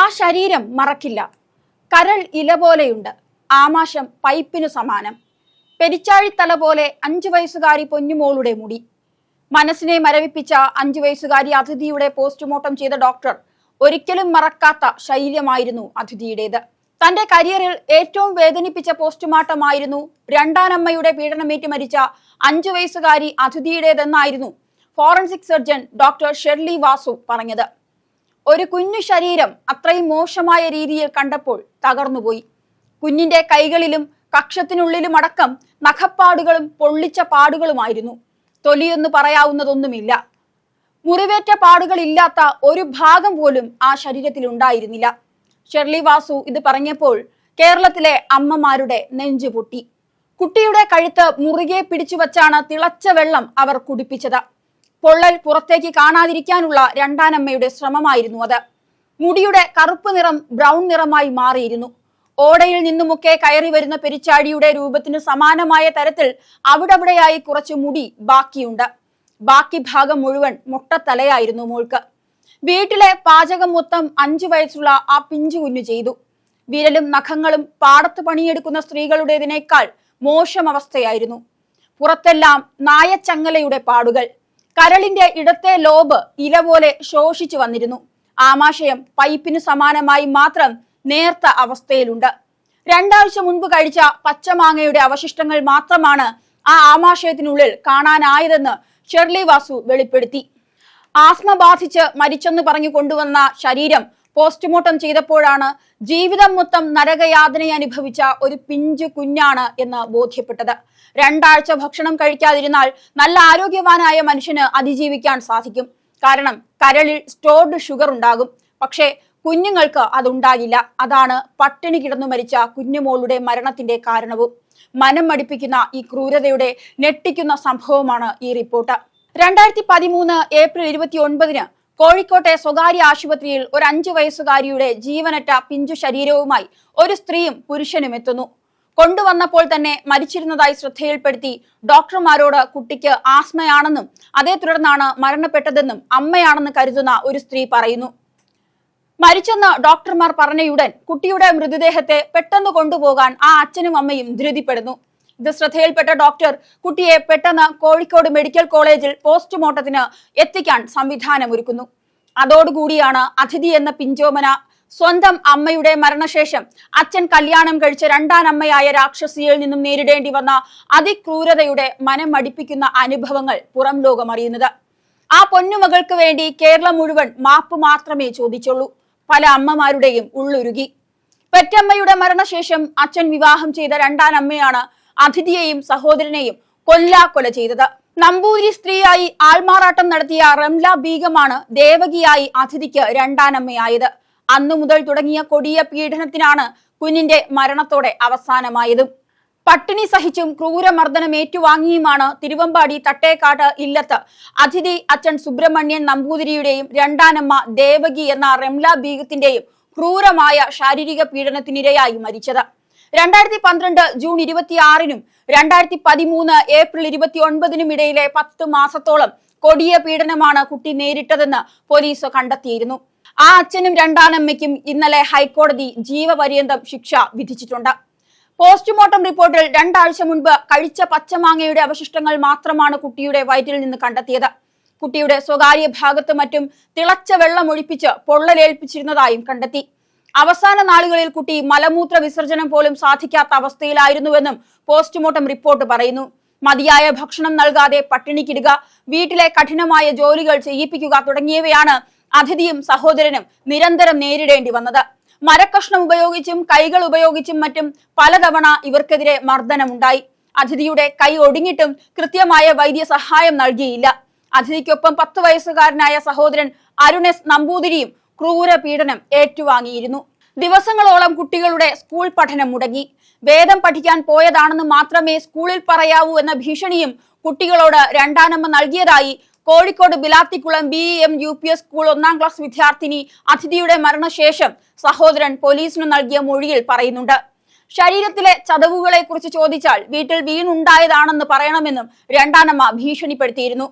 ആ ശരീരം മറക്കില്ല. കരൾ ഇല പോലെയുണ്ട്. ആമാശം പൈപ്പിനു സമാനം. പെരിച്ചാഴിത്തല പോലെ അഞ്ചു വയസ്സുകാരി പൊന്നുമോളുടെ മുടി. മനസ്സിനെ മരവിപ്പിച്ച അഞ്ചു വയസ്സുകാരി അതിഥിയുടെ പോസ്റ്റ്മോർട്ടം ചെയ്ത ഡോക്ടർ ഒരിക്കലും മറക്കാത്ത ശൈര്യമായിരുന്നു അതിഥിയുടേത്. തന്റെ കരിയറിൽ ഏറ്റവും വേദനിപ്പിച്ച പോസ്റ്റ്മോർട്ടമായിരുന്നു രണ്ടാനമ്മയുടെ പീഡനമേറ്റ് മരിച്ച അഞ്ചു വയസ്സുകാരി അതിഥിയുടേതെന്നായിരുന്നു forensic surgeon doctor Sherly Vasu പറഞ്ഞത്. ഒരു കുഞ്ഞു ശരീരം അത്രയും മോശമായ രീതിയിൽ കണ്ടപ്പോൾ തകർന്നുപോയി. കുഞ്ഞിന്റെ കൈകളിലും കക്ഷത്തിനുള്ളിലും അടക്കം നഖപ്പാടുകളും പൊള്ളിച്ച പാടുകളുമായിരുന്നു. തൊലിയൊന്നു പറയാവുന്നതൊന്നുമില്ല. മുറിവേറ്റ പാടുകളില്ലാത്ത ഒരു ഭാഗം പോലും ആ ശരീരത്തിൽ ഉണ്ടായിരുന്നില്ല. ഷെർലി വാസു ഇത് പറഞ്ഞപ്പോൾ കേരളത്തിലെ അമ്മമാരുടെ നെഞ്ചു പൊട്ടി. കുട്ടിയുടെ കഴുത്ത് മുറുകെ പിടിച്ചു വച്ചാണ് തിളച്ച വെള്ളം അവർ കുടിപ്പിച്ചത്. പൊള്ളൽ പുറത്തേക്ക് കാണാതിരിക്കാനുള്ള രണ്ടാനമ്മയുടെ ശ്രമമായിരുന്നു അത്. മുടിയുടെ കറുപ്പ് നിറം ബ്രൗൺ നിറമായി മാറിയിരുന്നു. ഓടയിൽ നിന്നുമൊക്കെ കയറി വരുന്ന പെരിച്ചാഴിയുടെ രൂപത്തിന് സമാനമായ തരത്തിൽ അവിടെവിടെയായി കുറച്ച് മുടി ബാക്കിയുണ്ട്. ബാക്കി ഭാഗം മുഴുവൻ മുട്ടത്തലയായിരുന്നു മോൾക്ക്. വീട്ടിലെ പാചകം മൊത്തം അഞ്ചു വയസ്സുള്ള ആ പിഞ്ചു കുഞ്ഞു ചെയ്തു. വിരലും നഖങ്ങളും പാടത്ത് പണിയെടുക്കുന്ന സ്ത്രീകളുടേതിനേക്കാൾ മോശം അവസ്ഥയായിരുന്നു. പുറത്തെല്ലാം നായച്ചങ്ങലയുടെ പാടുകൾ. കരളിന്റെ ഇടത്തെ ലോബ് ഇല പോലെ ശോഷിച്ചു വന്നിരുന്നു. ആമാശയം പൈപ്പിന് സമാനമായി മാത്രം നേർത്ത അവസ്ഥയിലുണ്ട്. രണ്ടാഴ്ച മുൻപ് കഴിച്ച പച്ചമാങ്ങയുടെ അവശിഷ്ടങ്ങൾ മാത്രമാണ് ആ ആമാശയത്തിനുള്ളിൽ കാണാനായതെന്ന് ഷെർലി വാസു വെളിപ്പെടുത്തി. ആസ്മ ബാധിച്ച് മരിച്ചെന്ന് പറഞ്ഞു കൊണ്ടുവന്ന ശരീരം പോസ്റ്റ്മോർട്ടം ചെയ്തപ്പോഴാണ് ജീവിതം മൊത്തം നരകയാതന അനുഭവിച്ച ഒരു പിഞ്ചു കുഞ്ഞാണ് എന്ന് ബോധ്യപ്പെട്ടത്. രണ്ടാഴ്ച ഭക്ഷണം കഴിക്കാതിരുന്നാൽ നല്ല ആരോഗ്യവാനായ മനുഷ്യന് അതിജീവിക്കാൻ സാധിക്കും. കാരണം കരളിൽ സ്റ്റോർഡ് ഷുഗർ ഉണ്ടാകും. പക്ഷേ കുഞ്ഞുങ്ങൾക്ക് അതുണ്ടാകില്ല. അതാണ് പട്ടിണി കിടന്നു മരിച്ച കുഞ്ഞുമോളുടെ മരണത്തിന്റെ കാരണവും. മനം മടിപ്പിക്കുന്ന ഈ ക്രൂരതയുടെ ഞെട്ടിക്കുന്ന സംഭവമാണ് ഈ റിപ്പോർട്ട്. രണ്ടായിരത്തി പതിമൂന്ന് ഏപ്രിൽ ഇരുപത്തി ഒൻപതിന് കോഴിക്കോട്ടെ സ്വകാര്യ ആശുപത്രിയിൽ ഒരു അഞ്ചു വയസ്സുകാരിയുടെ ജീവനറ്റ പിഞ്ചു ശരീരവുമായി ഒരു സ്ത്രീയും പുരുഷനും എത്തുന്നു. കൊണ്ടുവന്നപ്പോൾ തന്നെ മരിച്ചിരുന്നതായി ശ്രദ്ധയിൽപ്പെടുത്തി ഡോക്ടർമാരോട് കുട്ടിക്ക് ആസ്മയാണെന്നും അതേ തുടർന്നാണ് മരണപ്പെട്ടതെന്നും അമ്മയാണെന്ന് കരുതുന്ന ഒരു സ്ത്രീ പറയുന്നു. മരിച്ചെന്ന് ഡോക്ടർമാർ പറഞ്ഞയുടൻ കുട്ടിയുടെ മൃതദേഹത്തെ പെട്ടെന്ന് കൊണ്ടുപോകാൻ ആ അച്ഛനും അമ്മയും ധൃതിപ്പെടുന്നു. ഇത് ശ്രദ്ധയിൽപ്പെട്ട ഡോക്ടർ കുട്ടിയെ പെട്ടെന്ന് കോഴിക്കോട് മെഡിക്കൽ കോളേജിൽ പോസ്റ്റ്മോർട്ടത്തിന് എത്തിക്കാൻ സംവിധാനമൊരുക്കുന്നു. അതോടുകൂടിയാണ് അതിഥി എന്ന പിഞ്ചോമന സ്വന്തം അമ്മയുടെ മരണശേഷം അച്ഛൻ കല്യാണം കഴിച്ച രണ്ടാനമ്മയായ രാക്ഷസിയിൽ നിന്നും നേരിടേണ്ടി വന്ന അതിക്രൂരതയുടെ മനം മടിപ്പിക്കുന്ന അനുഭവങ്ങൾ പുറം ലോകം അറിയുന്നത്. ആ പൊന്നുമകൾക്ക് വേണ്ടി കേരളം മുഴുവൻ മാപ്പ് മാത്രമേ ചോദിച്ചുള്ളൂ. പല അമ്മമാരുടെയും ഉള്ളുരുകി. പെറ്റമ്മയുടെ മരണശേഷം അച്ഛൻ വിവാഹം ചെയ്ത രണ്ടാനമ്മയാണ് അതിഥിയെയും സഹോദരനെയും കൊല്ലാക്കൊല ചെയ്തത്. നമ്പൂതിരി സ്ത്രീയായി ആൾമാറാട്ടം നടത്തിയ റംല ബീഗമാണ് ദേവകിയായി അതിഥിക്ക് രണ്ടാനമ്മയായത്. അന്നു മുതൽ തുടങ്ങിയ കൊടിയ പീഡനത്തിനാണ് കുഞ്ഞിന്റെ മരണത്തോടെ അവസാനമായതും. പട്ടിണി സഹിച്ചും ക്രൂരമർദ്ദനം ഏറ്റുവാങ്ങിയുമാണ് തിരുവമ്പാടി തട്ടേക്കാട് ഇല്ലത്ത് അതിഥി അച്ഛൻ സുബ്രഹ്മണ്യൻ നമ്പൂതിരിയുടെയും രണ്ടാനമ്മ ദേവകി എന്ന റംല ബീഗത്തിന്റെയും ക്രൂരമായ ശാരീരിക പീഡനത്തിനിരയായി മരിച്ചത്. രണ്ടായിരത്തി പന്ത്രണ്ട് ജൂൺ ഇരുപത്തിയാറിനും രണ്ടായിരത്തി പതിമൂന്ന് ഏപ്രിൽ ഇരുപത്തി ഒൻപതിനും ഇടയിലെ പത്ത് മാസത്തോളം കൊടിയ പീഡനമാണ് കുട്ടി നേരിട്ടതെന്ന് പോലീസ് കണ്ടെത്തിയിരുന്നു. ആ അച്ഛനും രണ്ടാനമ്മയ്ക്കും ഇന്നലെ ഹൈക്കോടതി ജീവപര്യന്തം ശിക്ഷ വിധിച്ചിട്ടുണ്ട്. പോസ്റ്റ്മോർട്ടം റിപ്പോർട്ടിൽ രണ്ടാഴ്ച മുൻപ് കഴിച്ച പച്ചമാങ്ങയുടെ അവശിഷ്ടങ്ങൾ മാത്രമാണ് കുട്ടിയുടെ വയറ്റിൽ നിന്ന് കണ്ടെത്തിയത്. കുട്ടിയുടെ സ്വകാര്യ ഭാഗത്ത് മറ്റും തിളച്ച വെള്ളം ഒഴിപ്പിച്ച് പൊള്ളലേൽപ്പിച്ചിരുന്നതായും കണ്ടെത്തി. അവസാന നാളുകളിൽ കുട്ടി മലമൂത്ര വിസർജനം പോലും സാധിക്കാത്ത അവസ്ഥയിലായിരുന്നുവെന്നും പോസ്റ്റ്മോർട്ടം റിപ്പോർട്ട് പറയുന്നു. മതിയായ ഭക്ഷണം നൽകാതെ പട്ടിണിക്കിടുക വീട്ടിലെ കഠിനമായ ജോലികൾ ചെയ്യിപ്പിക്കുക തുടങ്ങിയവയാണ് അതിഥിയും സഹോദരനും നിരന്തരം നേരിടേണ്ടി വന്നത്. മരക്കഷ്ണം ഉപയോഗിച്ചും കൈകൾ ഉപയോഗിച്ചും മറ്റും പലതവണ ഇവർക്കെതിരെ മർദ്ദനമുണ്ടായി. അതിഥിയുടെ കൈ ഒടിഞ്ഞിട്ടും കൃത്യമായ വൈദ്യ സഹായം നൽകിയില്ല. അതിഥിക്കൊപ്പം പത്ത് വയസ്സുകാരനായ സഹോദരൻ അരുണെസ് നമ്പൂതിരിയും ക്രൂര പീഡനം ഏറ്റുവാങ്ങിയിരുന്നു. ദിവസങ്ങളോളം കുട്ടികളുടെ സ്കൂൾ പഠനം മുടങ്ങി. വേദം പഠിക്കാൻ പോയതാണെന്ന് മാത്രമേ സ്കൂളിൽ പറയാവൂ എന്ന ഭീഷണിയും കുട്ടികളോട് രണ്ടാനമ്മ നൽകിയതായി Kozhikode Bilathikulam B M U P S school ഒന്നാം ക്ലാസ് വിദ്യാർത്ഥിനി അതിഥിയുടെ മരണശേഷം സഹോദരൻ പോലീസിന് നൽകിയ മൊഴിയിൽ പറയുന്നുണ്ട്. ശരീരത്തിലെ ചതവുകളെ കുറിച്ച് ചോദിച്ചാൽ വീട്ടിൽ വീണുണ്ടായതാണെന്ന് പറയണമെന്നും രണ്ടാനമ്മ ഭീഷണിപ്പെടുത്തിയിരുന്നു.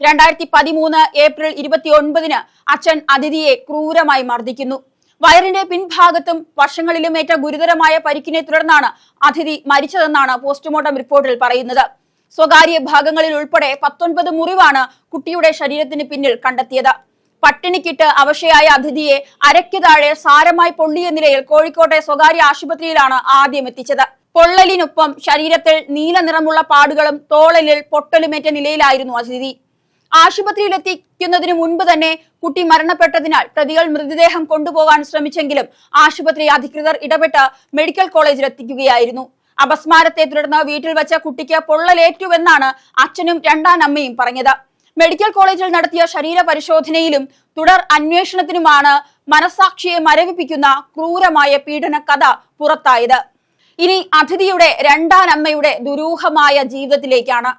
രണ്ടായിരത്തി പതിമൂന്ന് ഏപ്രിൽ ഇരുപത്തി ഒൻപതിന് അച്ഛൻ അതിഥിയെ ക്രൂരമായി മർദ്ദിക്കുന്നു. വയറിന്റെ പിൻഭാഗത്തും വശങ്ങളിലും ഏറ്റ ഗുരുതരമായ പരിക്കിനെ തുടർന്നാണ് അതിഥി മരിച്ചതെന്നാണ് പോസ്റ്റ്മോർട്ടം റിപ്പോർട്ടിൽ പറയുന്നത്. സ്വകാര്യ ഭാഗങ്ങളിൽ ഉൾപ്പെടെ പത്തൊൻപത് മുറിവാണ് കുട്ടിയുടെ ശരീരത്തിന് പിന്നിൽ കണ്ടെത്തിയത്. പട്ടിണിക്കിട്ട് അവശയായ അതിഥിയെ അരയ്ക്ക് താഴെ സാരമായി പൊള്ളിയ നിലയിൽ കോഴിക്കോട്ടെ സ്വകാര്യ ആശുപത്രിയിലാണ് ആദ്യം എത്തിച്ചത്. പൊള്ളലിനൊപ്പം ശരീരത്തിൽ നീല നിറമുള്ള പാടുകളും തോളലിൽ പൊട്ടലുമേറ്റ നിലയിലായിരുന്നു അതിഥി. ആശുപത്രിയിൽ എത്തിക്കുന്നതിന് മുൻപ് തന്നെ കുട്ടി മരണപ്പെട്ടതിനാൽ പ്രതികൾ മൃതദേഹം കൊണ്ടുപോകാൻ ശ്രമിച്ചെങ്കിലും ആശുപത്രി അധികൃതർ ഇടപെട്ട് മെഡിക്കൽ കോളേജിൽ എത്തിക്കുകയായിരുന്നു അപസ്മാരത്തെ തുടർന്ന് വീട്ടിൽ വെച്ച കുട്ടിക്ക് പൊള്ളലേറ്റുവെന്നാണ് അച്ഛനും രണ്ടാം അമ്മയും പറഞ്ഞത്. മെഡിക്കൽ കോളേജിൽ നടത്തിയ ശരീര പരിശോധനയിലും തുടർ അന്വേഷണത്തിനുമാണ് മനസാക്ഷിയെ മരവിപ്പിക്കുന്ന ക്രൂരമായ പീഡന കഥ പുറത്തായത്. ഇനി അതിഥിയുടെ രണ്ടാനമ്മയുടെ ദുരൂഹമായ ജീവിതത്തിലേക്കാണ്.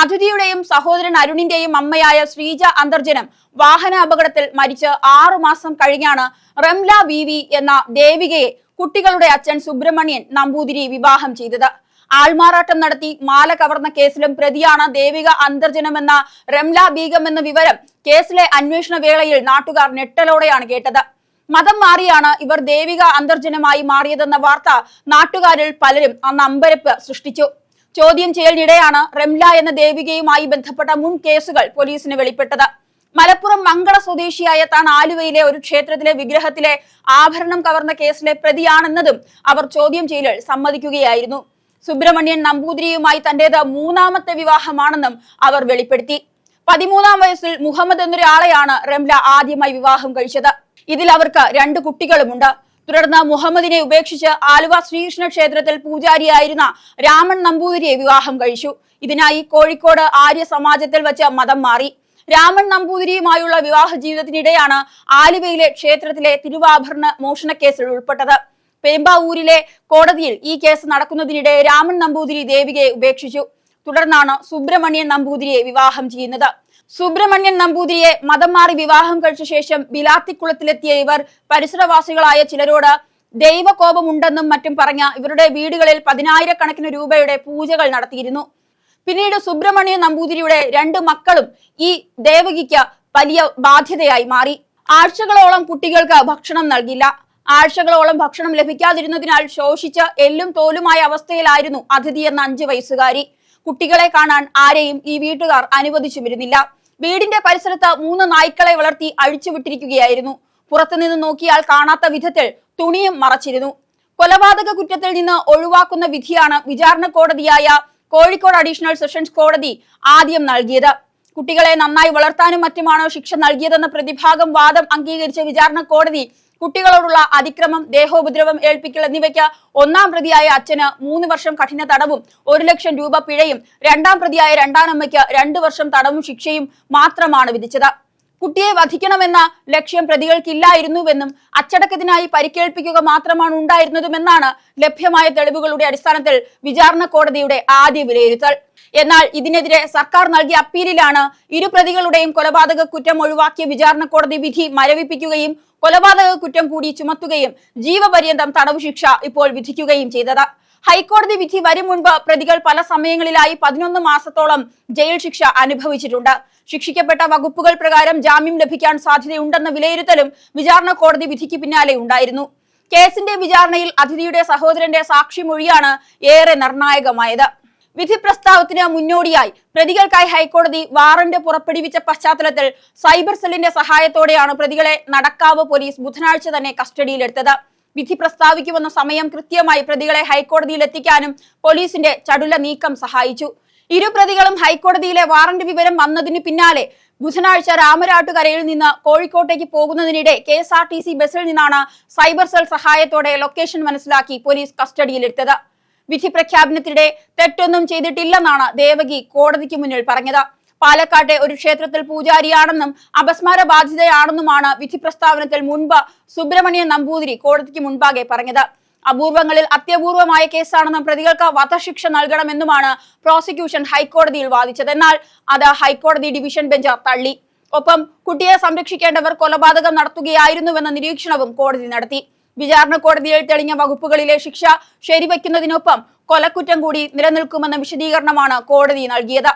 അതിഥിയുടെയും സഹോദരൻ അരുണിന്റെയും അമ്മയായ ശ്രീജ അന്തർജനം വാഹന അപകടത്തിൽ മരിച്ച് ആറുമാസം കഴിഞ്ഞാണ് റംല വി എന്ന ദേവികയെ കുട്ടികളുടെ അച്ഛൻ സുബ്രഹ്മണ്യൻ നമ്പൂതിരി വിവാഹം ചെയ്തത്. ആൾമാറാട്ടം നടത്തി മാല കവർന്ന കേസിലും പ്രതിയാണ് ദേവിക അന്തർജനമെന്ന റംല ബീഗം എന്ന വിവരം കേസിലെ അന്വേഷണ വേളയിൽ നാട്ടുകാർ ഞെട്ടലോടെയാണ് കേട്ടത്. മതം മാറിയാണ് ഇവർ ദേവിക അന്തർജനമായി മാറിയതെന്ന വാർത്ത നാട്ടുകാരിൽ പലരും അന്ന് അമ്പരപ്പ് സൃഷ്ടിച്ചു. ചോദ്യം ചെയ്യലിനിടെയാണ് റംല എന്ന ദേവികയുമായി ബന്ധപ്പെട്ട മുൻ കേസുകൾ പോലീസിന് വെളിപ്പെട്ടത്. മലപ്പുറം മംഗള സ്വദേശിയായ താൻ ആലുവയിലെ ഒരു ക്ഷേത്രത്തിലെ വിഗ്രഹത്തിലെ ആഭരണം കവർന്ന കേസിലെ പ്രതിയാണെന്നതും അവർ ചോദ്യം ചെയ്യലിൽ സമ്മതിക്കുകയായിരുന്നു. സുബ്രഹ്മണ്യൻ നമ്പൂതിരിയുമായി തന്റേത് മൂന്നാമത്തെ വിവാഹമാണെന്നും അവർ വെളിപ്പെടുത്തി. പതിമൂന്നാം വയസ്സിൽ മുഹമ്മദ് എന്നൊരാളെയാണ് റംല ആദ്യമായി വിവാഹം കഴിച്ചത്. ഇതിൽ അവർക്ക് രണ്ട് കുട്ടികളുമുണ്ട്. തുടർന്ന് മുഹമ്മദിനെ ഉപേക്ഷിച്ച് ആലുവ ശ്രീകൃഷ്ണ ക്ഷേത്രത്തിൽ പൂജാരിയായിരുന്ന രാമൻ നമ്പൂതിരിയെ വിവാഹം കഴിച്ചു. ഇതിനായി കോഴിക്കോട് ആര്യ സമാജത്തിൽ വച്ച് മതം മാറി. രാമൻ നമ്പൂതിരിയുമായുള്ള വിവാഹ ജീവിതത്തിനിടെയാണ് ആലുവയിലെ ക്ഷേത്രത്തിലെ തിരുവാഭരണ മോഷണക്കേസിൽ ഉൾപ്പെട്ടത്. പെരുമ്പാവൂരിലെ കോടതിയിൽ ഈ കേസ് നടക്കുന്നതിനിടെ രാമൻ നമ്പൂതിരി ദേവികയെ ഉപേക്ഷിച്ചു. തുടർന്നാണ് സുബ്രഹ്മണ്യൻ നമ്പൂതിരിയെ വിവാഹം ചെയ്യുന്നത്. സുബ്രഹ്മണ്യൻ നമ്പൂതിരിയെ മതം മാറി വിവാഹം കഴിച്ച ശേഷം ബിലാത്തിക്കുളത്തിലെത്തിയ ഇവർ പരിസരവാസികളായ ചിലരോട് ദൈവകോപമുണ്ടെന്നും മറ്റും പറഞ്ഞ ഇവരുടെ വീടുകളിൽ പതിനായിരക്കണക്കിന് രൂപയുടെ പൂജകൾ നടത്തിയിരുന്നു. പിന്നീട് സുബ്രഹ്മണ്യൻ നമ്പൂതിരിയുടെ രണ്ട് മക്കളും ഈ ദേവകിക്ക് വലിയ ബാധ്യതയായി മാറി. ആഴ്ചകളോളം കുട്ടികൾക്ക് ഭക്ഷണം നൽകില്ല. ആഴ്ചകളോളം ഭക്ഷണം ലഭിക്കാതിരുന്നതിനാൽ ശോഷിച്ച എല്ലും തോലുമായ അവസ്ഥയിലായിരുന്നു അതിഥി എന്ന അഞ്ചു വയസ്സുകാരി. കുട്ടികളെ കാണാൻ ആരെയും ഈ വീട്ടുകാർ അനുവദിച്ചുമിരുന്നില്ല. വീടിന്റെ പരിസരത്ത് മൂന്ന് നായ്ക്കളെ വളർത്തി അഴിച്ചുവിട്ടിരിക്കുകയായിരുന്നു പുറത്തുനിന്ന് നോക്കിയാൽ കാണാത്ത വിധത്തിൽ തുണിയും മറച്ചിരുന്നു. കൊലപാതക കുറ്റത്തിൽ നിന്ന് ഒഴിവാക്കുന്ന വിധിയാണ് വിചാരണ കോടതിയായ കോഴിക്കോട് അഡീഷണൽ സെഷൻസ് കോടതി ആദ്യം നൽകിയത്. കുട്ടികളെ നന്നായി വളർത്താനും മറ്റുമാണോ ശിക്ഷ നൽകിയതെന്ന പ്രതിഭാഗം വാദം അംഗീകരിച്ച വിചാരണ കോടതി കുട്ടികളോടുള്ള അതിക്രമം ദേഹോപദ്രവം ഏൽപ്പിക്കൽ എന്നിവയ്ക്ക് ഒന്നാം പ്രതിയായ അച്ഛന് മൂന്ന് വർഷം കഠിന തടവും ഒരു ലക്ഷം രൂപ പിഴയും രണ്ടാം പ്രതിയായ രണ്ടാനമ്മയ്ക്ക് രണ്ടു വർഷം തടവും ശിക്ഷയും മാത്രമാണ് വിധിച്ചത്. കുട്ടിയെ വധിക്കണമെന്ന ലക്ഷ്യം പ്രതികൾക്കില്ലായിരുന്നുവെന്നും അച്ചടക്കത്തിനായി പരിക്കേൽപ്പിക്കുക മാത്രമാണ് ഉണ്ടായിരുന്നതുമെന്നാണ് ലഭ്യമായ തെളിവുകളുടെ അടിസ്ഥാനത്തിൽ വിചാരണ കോടതിയുടെ ആദ്യ വിലയിരുത്തൽ. എന്നാൽ ഇതിനെതിരെ സർക്കാർ നൽകിയ അപ്പീലിലാണ് ഇരു പ്രതികളുടെയും കൊലപാതക കുറ്റം ഒഴിവാക്കിയ വിചാരണ കോടതി വിധി മരവിപ്പിക്കുകയും കൊലപാതക കുറ്റം കൂടി ചുമത്തുകയും ജീവപര്യന്തം തടവ് ശിക്ഷ ഇപ്പോൾ വിധിക്കുകയും ചെയ്തത്. ഹൈക്കോടതി വിധി വരും മുൻപ് പ്രതികൾ പല സമയങ്ങളിലായി പതിനൊന്ന് മാസത്തോളം ജയിൽ ശിക്ഷ അനുഭവിച്ചിട്ടുണ്ട്. ശിക്ഷിക്കപ്പെട്ട വകുപ്പുകൾ പ്രകാരം ജാമ്യം ലഭിക്കാൻ സാധ്യതയുണ്ടെന്ന വിലയിരുത്തലും വിചാരണ കോടതി വിധിക്ക് പിന്നാലെ ഉണ്ടായിരുന്നു. കേസിന്റെ വിചാരണയിൽ അതിഥിയുടെ സഹോദരന്റെ സാക്ഷിമൊഴിയാണ് ഏറെ നിർണായകമായത്. വിധി പ്രസ്താവത്തിന് മുന്നോടിയായി പ്രതികൾക്കായി ഹൈക്കോടതി വാറന്റ് പുറപ്പെടുവിച്ച പശ്ചാത്തലത്തിൽ സൈബർ സെല്ലിന്റെ സഹായത്തോടെയാണ് പ്രതികളെ നടക്കാവ് പോലീസ് ബുധനാഴ്ച തന്നെ കസ്റ്റഡിയിലെടുത്തത്. വിധി പ്രസ്താവിക്കുമെന്ന സമയം കൃത്യമായി പ്രതികളെ ഹൈക്കോടതിയിൽ എത്തിക്കാനും പോലീസിന്റെ ചടുല നീക്കം സഹായിച്ചു. ഇരു പ്രതികളും ഹൈക്കോടതിയിലെ വാറന്റ് വിവരം വന്നതിന് പിന്നാലെ ബുധനാഴ്ച രാമരാട്ടുകരയിൽ നിന്ന് കോഴിക്കോട്ടേക്ക് പോകുന്നതിനിടെ K S R T C ബസ്സിൽ നിന്നാണ് സൈബർ സെൽ സഹായത്തോടെ ലൊക്കേഷൻ മനസ്സിലാക്കി പോലീസ് കസ്റ്റഡിയിലെടുത്തത്. വിധി പ്രഖ്യാപനത്തിനിടെ തെറ്റൊന്നും ചെയ്തിട്ടില്ലെന്നാണ് ദേവകി കോടതിക്ക് മുന്നിൽ പറഞ്ഞത്. പാലക്കാട്ടെ ഒരു ക്ഷേത്രത്തിൽ പൂജാരിയാണെന്നും അപസ്മാര ബാധിതയാണെന്നുമാണ് വിധി പ്രസ്താവനത്തിൽ മുൻപ് സുബ്രഹ്മണ്യൻ നമ്പൂതിരി കോടതിക്ക് മുൻപാകെ പറഞ്ഞത്. അപൂർവങ്ങളിൽ അത്യപൂർവമായ കേസാണെന്നും പ്രതികൾക്ക് വധശിക്ഷ നൽകണമെന്നുമാണ് പ്രോസിക്യൂഷൻ ഹൈക്കോടതിയിൽ വാദിച്ചത്. എന്നാൽ അത് ഹൈക്കോടതി ഡിവിഷൻ ബെഞ്ച് തള്ളി. ഒപ്പം കുട്ടിയെ സംരക്ഷിക്കേണ്ടവർ കൊലപാതകം നടത്തുകയായിരുന്നുവെന്ന നിരീക്ഷണവും കോടതി നടത്തി. വിചാരണ കോടതിയിൽ തെളിഞ്ഞ വകുപ്പുകളിലെ ശിക്ഷ ശരിവയ്ക്കുന്നതിനൊപ്പം കൊലക്കുറ്റം കൂടി നിലനിൽക്കുമെന്ന വിശദീകരണമാണ് കോടതി നൽകിയത്.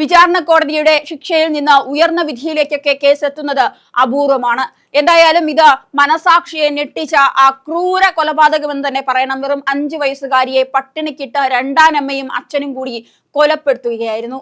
വിചാരണ കോടതിയുടെ ശിക്ഷയിൽ നിന്ന് ഉയർന്ന വിധിയിലേക്കൊക്കെ കേസ് എത്തുന്നത് അപൂർവമാണ്. എന്തായാലും ഇത് മനസാക്ഷിയെ ഞെട്ടിച്ച ആ ക്രൂര കൊലപാതകമെന്ന് തന്നെ പറയണം. വെറും അഞ്ചു വയസ്സുകാരിയെ പട്ടിണിക്കിട്ട് രണ്ടാനമ്മയും അച്ഛനും കൂടി കൊലപ്പെടുത്തുകയായിരുന്നു.